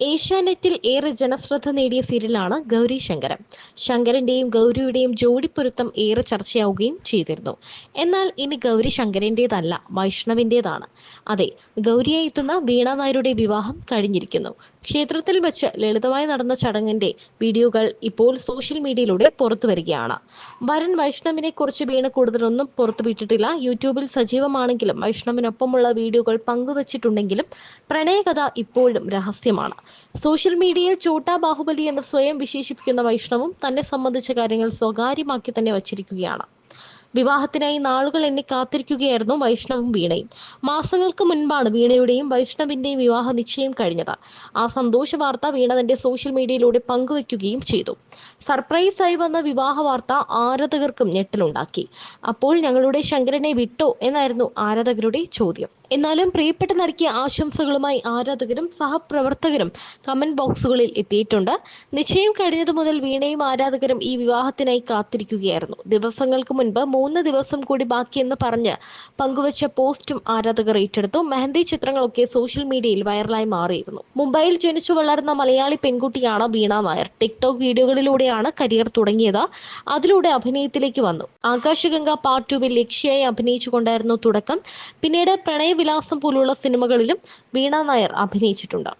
ഏഷ്യാനെറ്റിൽ ഏറെ ജനശ്രദ്ധ നേടിയ സീരിയലാണ് ഗൗരി ശങ്കരം ശങ്കരന്റെയും ഗൗരിയുടെയും ജോഡിപ്പൊരുത്തം ഏറെ ചർച്ചയാവുകയും ചെയ്തിരുന്നു. എന്നാൽ ഇനി ഗൗരി ശങ്കരന്റേതല്ല വൈഷ്ണവിന്റേതാണ്. അതെ ഗൗരിയെ എത്തുന്ന വീണ നായരുടെ വിവാഹം കഴിഞ്ഞിരിക്കുന്നു. ക്ഷേത്രത്തിൽ വെച്ച് ലളിതമായി നടന്ന ചടങ്ങിന്റെ വീഡിയോകൾ ഇപ്പോൾ സോഷ്യൽ മീഡിയയിലൂടെ പുറത്തു വരികയാണ്. വരൻ വൈഷ്ണവിനെ കുറിച്ച് വീണ കൂടുതലൊന്നും പുറത്തുവിട്ടിട്ടില്ല യൂട്യൂബിൽ സജീവമാണെങ്കിലും വൈഷ്ണവിനൊപ്പമുള്ള വീഡിയോകൾ പങ്കുവച്ചിട്ടുണ്ടെങ്കിലും പ്രണയകഥ ഇപ്പോഴും രഹസ്യമാണ്. സോഷ്യൽ മീഡിയയിൽ ചോട്ടാ ബാഹുബലി എന്ന് സ്വയം വിശേഷിപ്പിക്കുന്ന വൈഷ്ണവും തന്നെ സംബന്ധിച്ച കാര്യങ്ങൾ സ്വകാര്യമാക്കി തന്നെ വച്ചിരിക്കുകയാണ്. വിവാഹത്തിനായി നാളുകൾ എണ്ണി കാത്തിരിക്കുകയായിരുന്നു വൈഷ്ണവും വീണയും. മാസങ്ങൾക്ക് മുൻപാണ് വീണയുടെയും വൈഷ്ണവിന്റെയും വിവാഹ നിശ്ചയം കഴിഞ്ഞത്. ആ സന്തോഷ വാർത്ത വീണ തന്റെ സോഷ്യൽ മീഡിയയിലൂടെ പങ്കുവെക്കുകയും ചെയ്തു. സർപ്രൈസ് ആയി വന്ന വിവാഹ വാർത്ത ആരാധകർക്കും ഞെട്ടലുണ്ടാക്കി. അപ്പോൾ ഞങ്ങളുടെ ശങ്കരനെ വിട്ടോ എന്നായിരുന്നു ആരാധകരുടെ ചോദ്യം. എന്നാലും പ്രിയപ്പെട്ട നടിക്ക് ആശംസകളുമായി ആരാധകരും സഹപ്രവർത്തകരും കമന്റ് ബോക്സുകളിൽ എത്തിയിട്ടുണ്ട്. നിശ്ചയം കഴിഞ്ഞതു മുതൽ വീണയും ആരാധകരും ഈ വിവാഹത്തിനായി കാത്തിരിക്കുകയായിരുന്നു. ദിവസങ്ങൾക്ക് മുൻപ് മൂന്ന് ദിവസം കൂടി ബാക്കിയെന്ന് പറഞ്ഞ് പങ്കുവച്ച പോസ്റ്റും ആരാധകർ ഏറ്റെടുത്തു. മെഹന്തി ചിത്രങ്ങളൊക്കെ സോഷ്യൽ മീഡിയയിൽ വൈറലായി മാറിയിരുന്നു. മുംബൈയിൽ ജനിച്ചു വളർന്ന മലയാളി പെൺകുട്ടിയാണ് വീണ നായർ. ടിക്ടോക്ക് വീഡിയോകളിലൂടെയാണ് കരിയർ തുടങ്ങിയത്. അതിലൂടെ അഭിനയത്തിലേക്ക് വന്നു. ആകാശഗംഗ പാർട്ട് ടുവിൽ ലക്ഷ്യയായി അഭിനയിച്ചുകൊണ്ടായിരുന്നു തുടക്കം. പിന്നീട് പ്രണയവിലാസം പോലുള്ള സിനിമകളിലും വീണ നായർ അഭിനയിച്ചിട്ടുണ്ട്.